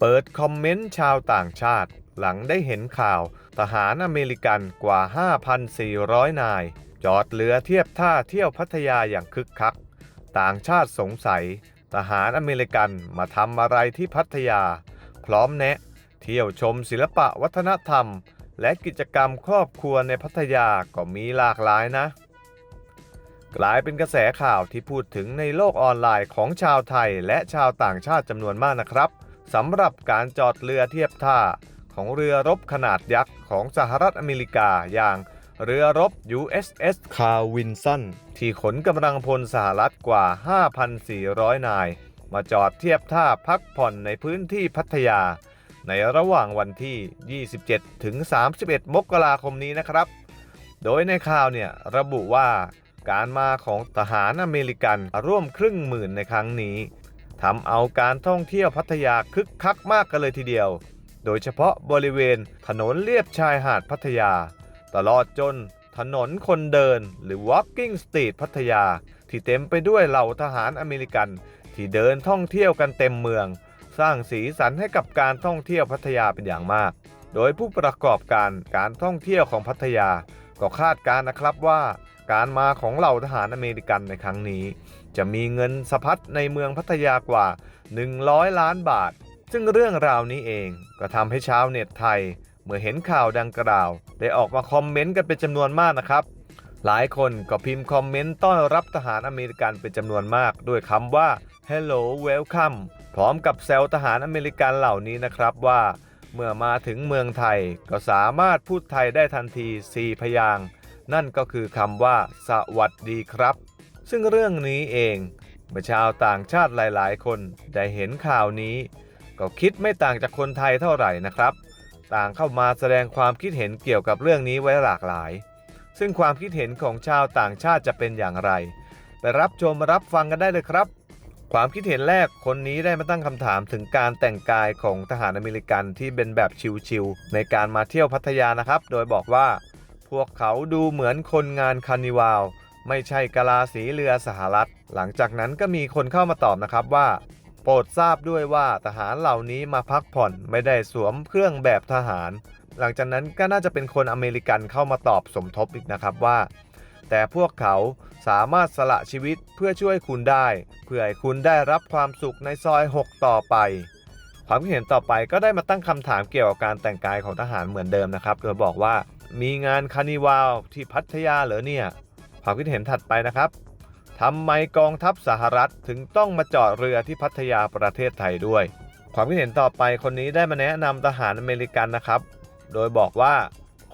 เปิดคอมเมนต์ชาวต่างชาติ หลังได้เห็นข่าวทหารอเมริกันกว่า 5,400 นาย จอดเรือเทียบท่าเที่ยวพัทยาอย่างคึกคัก ต่างชาติสงสัย ทหารอเมริกันมาทำอะไรที่พัทยา พร้อมแนะ เที่ยวชมศิลปะวัฒนธรรม และกิจกรรมครอบครัวในพัทยาก็มีหลากหลายนะ กลายเป็นกระแสข่าวที่พูดถึงในโลกออนไลน์ของชาวไทยและชาวต่างชาติจำนวนมากนะครับ สำหรับการจอดเรือเทียบท่าของเรือรบขนาดยักษ์ของสหรัฐอเมริกาอย่างเรือรบ USS Carl Vinson ที่ขนกำลังพลสหรัฐกว่า 5,400 นาย มาจอดเทียบท่าพักผ่อนในพื้นที่พัทยา ในระหว่างวันที่ 27 ถึง 31 มกราคมนี้นะครับ โดยในข่าวเนี่ยระบุว่าการมาของทหารอเมริกันร่วมครึ่งหมื่นในครั้งนี้ ทำเอาการท่องเที่ยวพัทยาคึกคักมากกันเลยทีเดียว โดยเฉพาะบริเวณถนนเลียบชายหาดพัทยา ตลอดจนถนนคนเดินหรือ Walking Street พัทยา ที่เต็มไปด้วยเหล่าทหารอเมริกัน ที่เดินท่องเที่ยวกันเต็มเมือง สร้างสีสันให้กับการท่องเที่ยวพัทยาเป็นอย่างมาก โดยผู้ประกอบการการท่องเที่ยวของพัทยา ก็คาดการณ์นะครับว่า การมาของเหล่าทหารอเมริกันในครั้งนี้ จะมีเงินสะพัดในเมืองพัทยากว่า 100 ล้านบาท ซึ่งเรื่องราวนี้เองก็ทำให้ชาวเน็ตไทย เมื่อเห็นข่าวดังกล่าว ได้ออกมาคอมเมนต์กันเป็นจำนวนมากนะครับ หลายคนก็พิมพ์คอมเมนต์ต้อนรับทหารอเมริกันเป็นจำนวนมาก ด้วยคำว่า hello welcome พร้อมกับแซวทหารอเมริกันเหล่านี้นะครับว่า เมื่อมาถึงเมืองไทยก็สามารถพูดไทยได้ทันที 4 พยางนั่นก็คือคำว่า สวัสดีครับ ซึ่งเรื่องนี้เองเมื่อชาวต่างชาติหลาย ๆ คนได้เห็นข่าวนี้ ก็คิดไม่ต่างจากคนไทยเท่าไหร่นะครับ ต่างเข้ามาแสดงความคิดเห็นเกี่ยวกับเรื่องนี้ไว้หลากหลาย ซึ่งความคิดเห็นของชาวต่างชาติจะเป็นอย่างไร ไปรับชมรับฟังกันได้เลยครับ ความคิดเห็นแรกคนนี้ได้มาตั้งคำถามถึงการแต่งกายของทหารอเมริกันที่เป็นแบบชิวๆในการมาเที่ยวพัทยานะครับ โดยบอกว่า พวกเขาดูเหมือนคนงานคาร์นิวัล ไม่ใช่กะลาสีเรือสหรัฐ หลังจากนั้นก็มีคนเข้ามาตอบนะครับว่า โปรดทราบด้วยว่าทหารเหล่านี้มาพักผ่อนไม่ได้สวมเครื่องแบบทหาร หลังจากนั้นก็น่าจะเป็นคนอเมริกันเข้ามาตอบสมทบอีกนะครับว่า แต่พวกเขาสามารถสละชีวิตเพื่อช่วยคุณได้ เพื่อให้คุณได้รับความสุขในซอย 6 ต่อไปความคิดเห็นต่อไปก็ได้มาตั้งคำถามเกี่ยวกับการแต่งกายของทหารเหมือนเดิมนะครับ โดยบอกว่ามีงานคานิวัลที่พัทยาเหรอเนี่ย ความคิดเห็นถัดไปนะครับทำไมกองทัพสหรัฐถึงต้องมาจอดเรือที่พัทยาประเทศไทยด้วย ความคิดเห็นต่อไปคนนี้ได้มาแนะนำทหารอเมริกันนะครับ โดยบอกว่า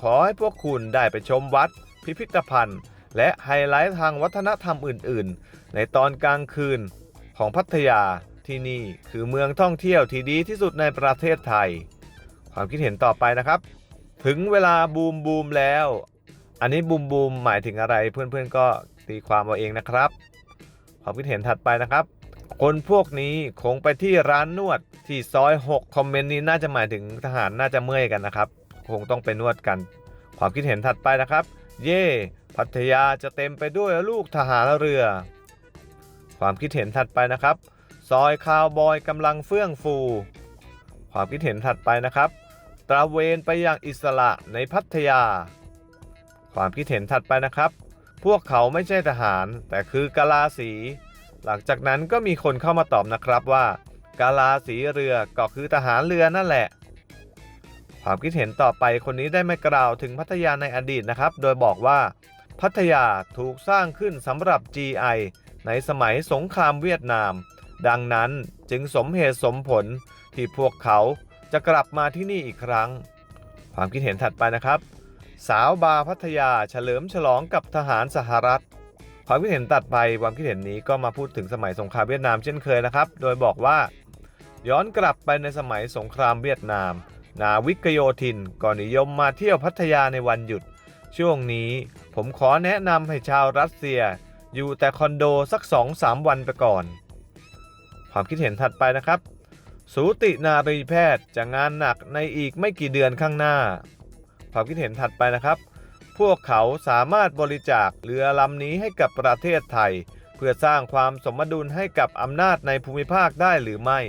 ขอให้พวกคุณได้ไปชมวัด พิพิธภัณฑ์ และไฮไลท์ทางวัฒนธรรมอื่น ๆ ในตอนกลางคืนของพัทยาที่นี่คือเมืองท่องเที่ยวที่ดีที่สุดในประเทศไทย ความคิดเห็นต่อไปนะครับ ถึงเวลาบูมบูมแล้ว อันนี้บูมบูมหมายถึงอะไรเพื่อนๆก็ตีความเอาเองนะครับความคิดเห็นถัดไปนะครับ คนพวกนี้คงไปที่ร้านนวดที่ซอย 6 คอมเมนต์นี้น่าจะหมายถึงทหารน่าจะเมื่อยกันนะครับ คงต้องไปนวดกัน ความคิดเห็นถัดไปนะครับ เย่พัทยาจะเต็มไปด้วยลูกทหารเรือ ความคิดเห็นถัดไปนะครับ ซอยคาวบอยกำลังเฟื่องฟู ความคิดเห็นถัดไปนะครับ ตระเวนไปอย่างอิสระในพัทยา ความคิดเห็นถัดไปนะครับ พวกเขาไม่ใช่ทหาร แต่คือกาลาสี หลังจากนั้นก็มีคนเข้ามาตอบนะครับว่า กาลาสีเรือก็คือทหารเรือนั่นแหละ ความคิดเห็นต่อไปคนนี้ได้มากล่าวถึงพัทยาในอดีตนะครับ โดยบอกว่า พัทยาถูกสร้างขึ้นสำหรับ GI ในสมัยสงครามเวียดนาม ดังนั้นจึงสมเหตุสมผลที่พวกเขาจะกลับมาที่นี่อีกครั้ง ความคิดเห็นถัดไปนะครับ สาวบาพัทยาเฉลิมฉลองกับทหารสหรัฐ ความคิดเห็นตัดไปความคิดเห็นนี้ก็มาพูดถึงสมัยสงครามเวียดนามเช่นเคยนะครับ โดยบอกว่า ย้อนกลับไปในสมัยสงครามเวียดนาม นาวิกโยธินก็นิยมมาเที่ยวพัทยาในวันหยุด ช่วงนี้ผมขอแนะนำให้ชาวรัสเซีย อยู่แต่คอนโดสัก 2-3 วันไปก่อน ความคิดเห็นถัดไปนะครับ สูตินารีแพทย์จะงานหนักในอีกไม่กี่เดือนข้างหน้า ความคิดเห็นถัดไปนะครับ พวกเขาสามารถบริจาคเรือลำนี้ให้กับประเทศไทย เพื่อสร้างความสมดุลให้กับอำนาจในภูมิภาคได้หรือไม่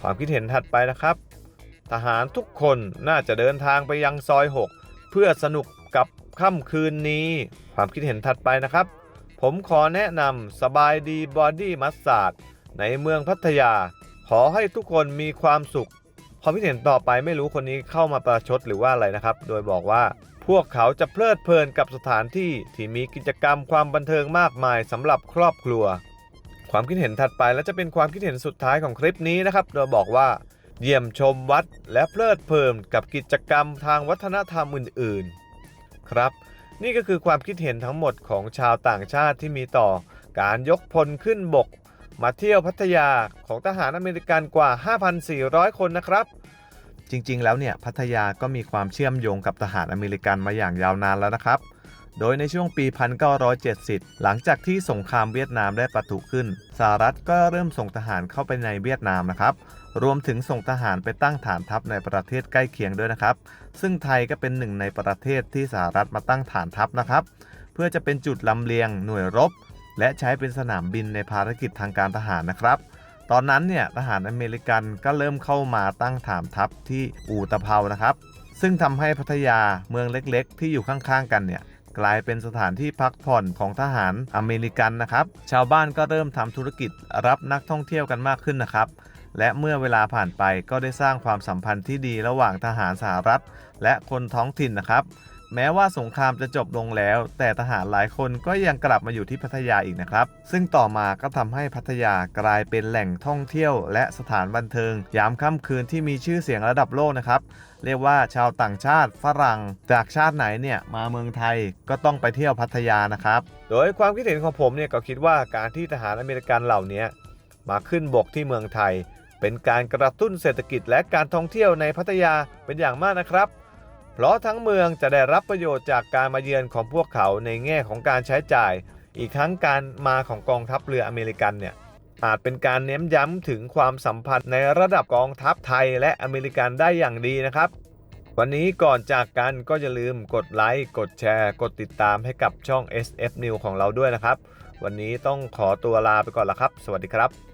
ความคิดเห็นถัดไปนะครับ ทหารทุกคนน่าจะเดินทางไปยังซอย 6 เพื่อสนุกกับค่ำคืนนี้ ความคิดเห็นถัดไปนะครับ ผมขอแนะนำสบายดีบอดี้มัสซาดในเมืองพัทยา ขอให้ทุกคนมีความสุข ความคิดเห็นต่อไปไม่รู้คนนี้เข้ามาประชดหรือว่าอะไรนะครับ โดยบอกว่าพวกเขาจะเพลิดเพลินกับสถานที่ที่มีกิจกรรมความบันเทิงมากมายสำหรับครอบครัว ความคิดเห็นถัดไปและจะเป็นความคิดเห็นสุดท้ายของคลิปนี้นะครับ โดยบอกว่า เยี่ยมชมวัดและเพลิดเพลินกับกิจกรรมทางวัฒนธรรมอื่น ๆ ครับ นี่ก็คือความคิดเห็นทั้งหมดของชาวต่างชาติที่มีต่อ การยกพลขึ้นบก มาเที่ยวพัทยาของทหารอเมริกันกว่า 5,400 คนนะครับ จริงๆ แล้วเนี่ยพัทยาก็มีความเชื่อมโยงกับทหารอเมริกันมาอย่างยาวนานแล้วนะครับ โดยในช่วงปี 1970 หลังจากที่สงครามเวียดนามได้ปะทุขึ้นสหรัฐก็เริ่มส่งทหารเข้าไปในเวียดนามนะครับ รวมถึงส่งทหารไปตั้งฐานทัพในประเทศใกล้เคียงด้วยนะครับ ซึ่งไทยก็เป็นหนึ่งในประเทศที่สหรัฐมาตั้งฐานทัพนะครับ เพื่อจะเป็นจุดลำเลียงหน่วยรบ และใช้เป็นสนามบินในภารกิจทางการทหารนะครับ ตอนนั้นเนี่ยทหารอเมริกันก็เริ่มเข้ามาตั้งฐานทัพที่อู่ตะเภานะครับ ซึ่งทำให้พัทยาเมืองเล็กๆ ที่อยู่ข้างๆกันเนี่ยกลายเป็นสถานที่พักผ่อนของทหารอเมริกันนะครับ ชาวบ้านก็เริ่มทำธุรกิจรับนักท่องเที่ยวกันมากขึ้นนะครับ และเมื่อเวลาผ่านไปก็ได้สร้างความสัมพันธ์ที่ดีระหว่างทหารสหรัฐ และคนท้องถิ่นนะครับ แม้ว่าสงครามจะจบลงแล้ว แต่ทหารหลายคนก็ยังกลับมาอยู่ที่พัทยาอีกนะครับ ซึ่งต่อมาก็ทำให้พัทยากลายเป็นแหล่งท่องเที่ยว และสถานบันเทิง ยามค่ำคืนที่มีชื่อเสียงระดับโลกนะครับเรียกว่าชาวต่างชาติฝรั่ง จากชาติไหนเนี่ยมาเมืองไทยก็ต้องไปเที่ยวพัทยานะครับ โดยความคิดเห็นของผมเนี่ยก็คิดว่าการที่ทหารอเมริกันเหล่านี้มาขึ้นบกที่เมืองไทย เป็นการกระตุ้นเศรษฐกิจและการท่องเที่ยวในพัทยาเป็นอย่างมากนะครับ เพราะทั้งเมืองจะได้รับประโยชน์จากการมาเยือนของพวกเขาในแง่ของการใช้จ่าย อีกทั้งการมาของกองทัพเรืออเมริกันเนี่ยอาจเป็นการเน้นย้ำถึงความสัมพันธ์ในระดับกองทัพไทยและอเมริกันได้อย่างดีนะครับ วันนี้ก่อนจากกันก็อย่าลืมกดไลค์กดแชร์ กดติดตามให้กับช่อง SF New ของเราด้วยนะครับ วันนี้ต้องขอตัวลาไปก่อนละครับ สวัสดีครับ